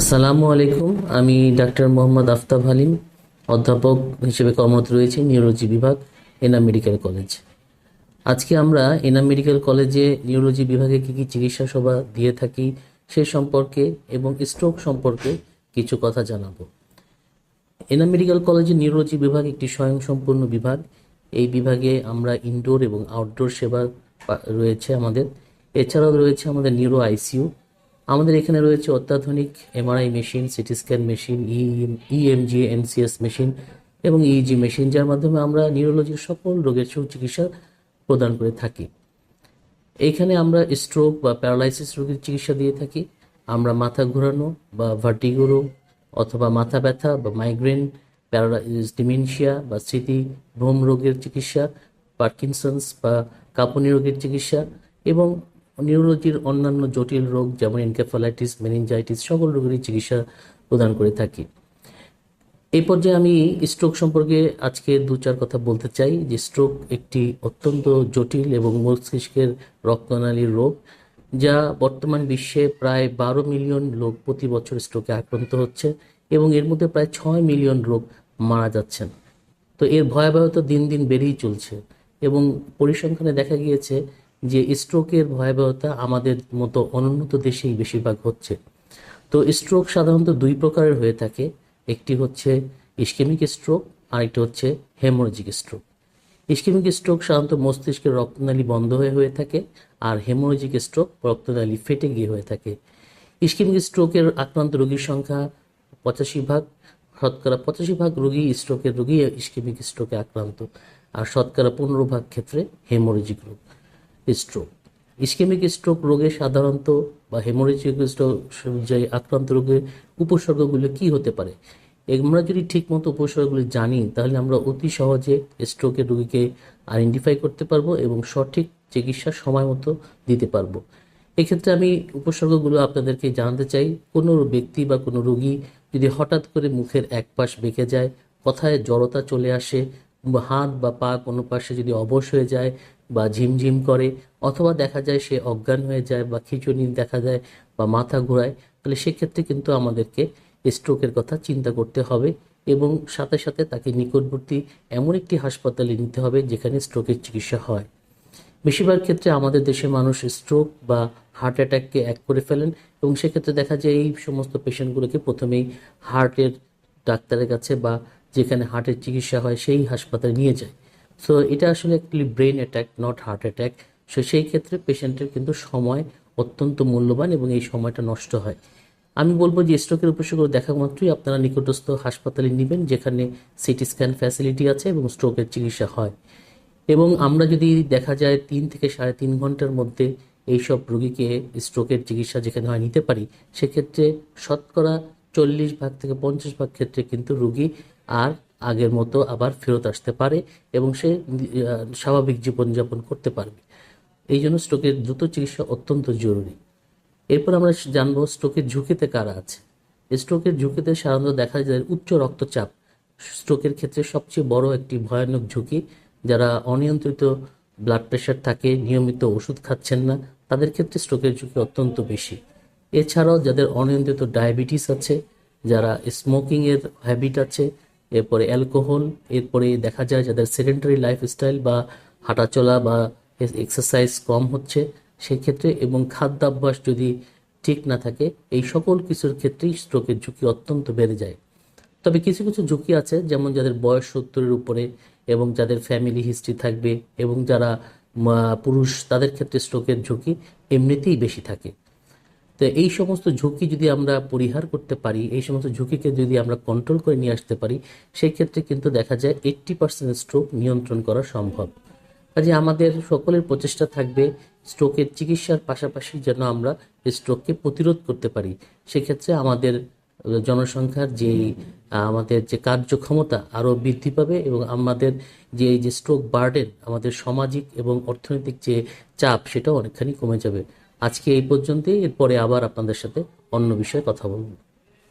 আসসালামু আলাইকুম। আমি ডাক্তার মোহাম্মদ আফতাব হালিম, অধ্যাপক হিসেবে কর্মরত রয়েছি, নিউরোলজি বিভাগ এনাম মেডিকেল কলেজ। আজকে আমরা এনাম মেডিকেল কলেজে নিউরোলজি বিভাগে কী কী চিকিৎসা সেবা দিয়ে থাকি সে সম্পর্কে এবং স্ট্রোক সম্পর্কে কিছু কথা জানাব। এনাম মেডিকেল কলেজে নিউরোলজি বিভাগ একটি স্বয়ংসম্পূর্ণ বিভাগ। এই বিভাগে আমরা ইনডোর এবং আউটডোর সেবা রয়েছে আমাদের। এছাড়াও রয়েছে আমাদের নিউরো আইসিইউ। আমাদের এখানে রয়েছে অত্যাধুনিক MRI machine, CT scan machine EMG NCS machine এবং ইইজি মেশিন, যার মাধ্যমে আমরা নিউরোলজির সকল রোগের সুচিকিৎসা প্রদান করে থাকি। এইখানে আমরা স্ট্রোক বা প্যারালাইসিস রোগের চিকিৎসা দিয়ে থাকি। আমরা মাথা ঘোরানো বা ভার্টিগো রোগ অথবা মাথা ব্যথা বা মাইগ্রেন প্যারালাইস ডিমেনশিয়া বা স্মৃতি, ভ্রম রোগের চিকিৎসা পার্কিনসন্স বা কাঁপুনি রোগের চিকিৎসা এবং নিউরোলজির অন্যান্য জটিল রোগ যেমন এনকেফালাইটিস, মেনিনজাইটিস, সকল রোগেরই চিকিৎসা প্রদান করে থাকি। এই পর্যায়ে আমি স্ট্রোক সম্পর্কে আজকে দু চার কথা বলতে চাই যে স্ট্রোক একটি অত্যন্ত জটিল এবং মস্তিষ্কের রক্তনালীর রোগ, যা বর্তমান বিশ্বে প্রায় বারো মিলিয়ন লোক প্রতি বছর স্ট্রোকে আক্রান্ত হচ্ছে এবং এর মধ্যে প্রায় ছয় মিলিয়ন লোক মারা যাচ্ছেন। তো এর ভয়াবহতা দিন দিন বেড়েই চলছে এবং পরিসংখ্যানে দেখা গিয়েছে যে স্ট্রোকের ভয়াবহতা আমাদের মতো অনুন্নত দেশেই বেশিরভাগ হচ্ছে। তো স্ট্রোক সাধারণত দুই প্রকারের হয়ে থাকে। একটি হচ্ছে ইস্কেমিক স্ট্রোক আর একটি হচ্ছে হেমোরেজিক স্ট্রোক। ইস্কেমিক স্ট্রোক সাধারণত মস্তিষ্কের রক্তনালী বন্ধ হয়ে হয়ে থাকে আর হেমোরেজিক স্ট্রোক রক্তনালী ফেটে গিয়ে হয়ে থাকে। ইস্কেমিক স্ট্রোকের আক্রান্ত রোগীর সংখ্যা পঁচাশি ভাগ। শতকরা পঁচাশি ভাগ রোগী স্ট্রোকের রোগী ইস্কেমিক স্ট্রোকে আক্রান্ত। আর শতকরা পনেরো ভাগ ক্ষেত্রে হেমোরেজিক রোগ। স্ট্রোক ইস্কেমিক স্ট্রোক রোগে সাধারণত বা হেমোরেজিক স্ট্রোক যে আক্রান্ত রোগের উপসর্গগুলো কি হতে পারে? আমরা যদি ঠিকমতো উপসর্গগুলি জানি, তাহলে আমরা অতি সহজে স্ট্রোকের রোগীকে আইডেন্টিফাই করতে পারব এবং সঠিক চিকিৎসা সময় মতো দিতে পারব। এক্ষেত্রে আমি উপসর্গগুলো আপনাদেরকে জানাতে চাই। কোনো ব্যক্তি বা কোনো রোগী যদি হঠাৎ করে মুখের এক পাশ বেঁকে যায়, কথায় জড়তা চলে আসে, হাত বা পা কোনো পাশে যদি অবশ হয়ে যায় বা ঝিমঝিম করে, অথবা দেখা যায় সে অজ্ঞান হয়ে যায় বা খিচুনি দেখা যায় বা মাথা ঘোরায়, তাহলে সেক্ষেত্রে কিন্তু আমাদেরকে স্ট্রোকের কথা চিন্তা করতে হবে এবং সাথে সাথে তাকে নিকটবর্তী এমন একটি হাসপাতালে নিতে হবে যেখানে স্ট্রোকের চিকিৎসা হয়। বেশিরভাগ ক্ষেত্রে আমাদের দেশের মানুষ স্ট্রোক বা হার্ট অ্যাটাককে এক করে ফেলেন এবং সেক্ষেত্রে দেখা যায় এই সমস্ত পেশেন্টগুলোকে প্রথমেই হার্টের ডাক্তারের কাছে বা যেখানে হার্টের চিকিৎসা হয় সেই হাসপাতালে নিয়ে যায়। সো এটা আসলে actually brain attack not heart attack so সেই ক্ষেত্রে পেশেন্টের কিন্তু সময় অত্যন্ত মূল্যবান এবং এই সময়টা নষ্ট হয়। আমি বলব যে স্ট্রোকের উপসর্গ দেখা মাত্রই আপনারা নিকটস্থ হাসপাতালে নেবেন, যেখানে সিটি স্ক্যান ফ্যাসিলিটি আছে এবং স্ট্রোকের চিকিৎসা হয়। এবং আমরা যদি দেখা যায় তিন থেকে সাড়ে তিন ঘণ্টার মধ্যে এইসব রোগীকে স্ট্রোকের চিকিৎসা যেখানে হয় নিতে পারি, সেক্ষেত্রে শতকরা চল্লিশ ভাগ থেকে পঞ্চাশ ভাগ ক্ষেত্রে কিন্তু রুগী আর আগের মতো আবার ফেরত আসতে পারে এবং সে স্বাভাবিক জীবনযাপন করতে পারবে। এই জন্য স্ট্রোকের দ্রুত চিকিৎসা অত্যন্ত জরুরি। এরপর আমরা জানব স্ট্রোকের ঝুঁকিতে কারা আছে। স্ট্রোকের ঝুঁকিতে সাধারণত দেখা যায় উচ্চ রক্তচাপ স্ট্রোকের ক্ষেত্রে সবচেয়ে বড় একটি ভয়ানক ঝুঁকি। যারা অনিয়ন্ত্রিত ব্লাড প্রেশার থাকে, নিয়মিত ওষুধ খাচ্ছেন না, তাদের ক্ষেত্রে স্ট্রোকের ঝুঁকি অত্যন্ত বেশি। এছাড়াও যাদের অনিয়ন্ত্রিত ডায়াবেটিস আছে, যারা স্মোকিংয়ের হ্যাবিট আছে এরপরে অ্যালকোহল, এরপরে দেখা যায় যাদের সেডেন্টারি লাইফস্টাইল বা হাঁটাচলা বা এক্সারসাইজ কম হচ্ছে, সেক্ষেত্রে এবং খাদ্যাভ্যাস যদি ঠিক না থাকে, এই সকল কিছুর ক্ষেত্রেই স্ট্রোকের ঝুঁকি অত্যন্ত বেড়ে যায়। তবে কিছু কিছু ঝুঁকি আছে, যেমন যাদের বয়স সত্তরের উপরে এবং যাদের ফ্যামিলি হিস্ট্রি থাকবে এবং যারা পুরুষ, তাদের ক্ষেত্রে স্ট্রোকের ঝুঁকি এমনিতেই বেশি থাকে। তো এই সমস্ত ঝুঁকি যদি আমরা পরিহার করতে পারি, এই সমস্ত ঝুঁকিকে যদি আমরা কন্ট্রোল করে নিয়ে আসতে পারি, সেই ক্ষেত্রে কিন্তু দেখা যায় এইট্টি পার্সেন্ট স্ট্রোক নিয়ন্ত্রণ করা সম্ভব। কাজে আমাদের সকলের প্রচেষ্টা থাকবে স্ট্রোকের চিকিৎসার পাশাপাশি যেন আমরা স্ট্রোককে প্রতিরোধ করতে পারি। সেক্ষেত্রে আমাদের জনসংখ্যার যে, আমাদের যে কার্যক্ষমতা আরও বৃদ্ধি পাবে এবং আমাদের যে, এই যে স্ট্রোক বার্ডেন আমাদের সামাজিক এবং অর্থনৈতিক যে চাপ, সেটাও অনেকখানি কমে যাবে। আজকে এই পর্যন্তই। এরপরে আবার আপনাদের সাথে অন্য বিষয়ে কথা বলব।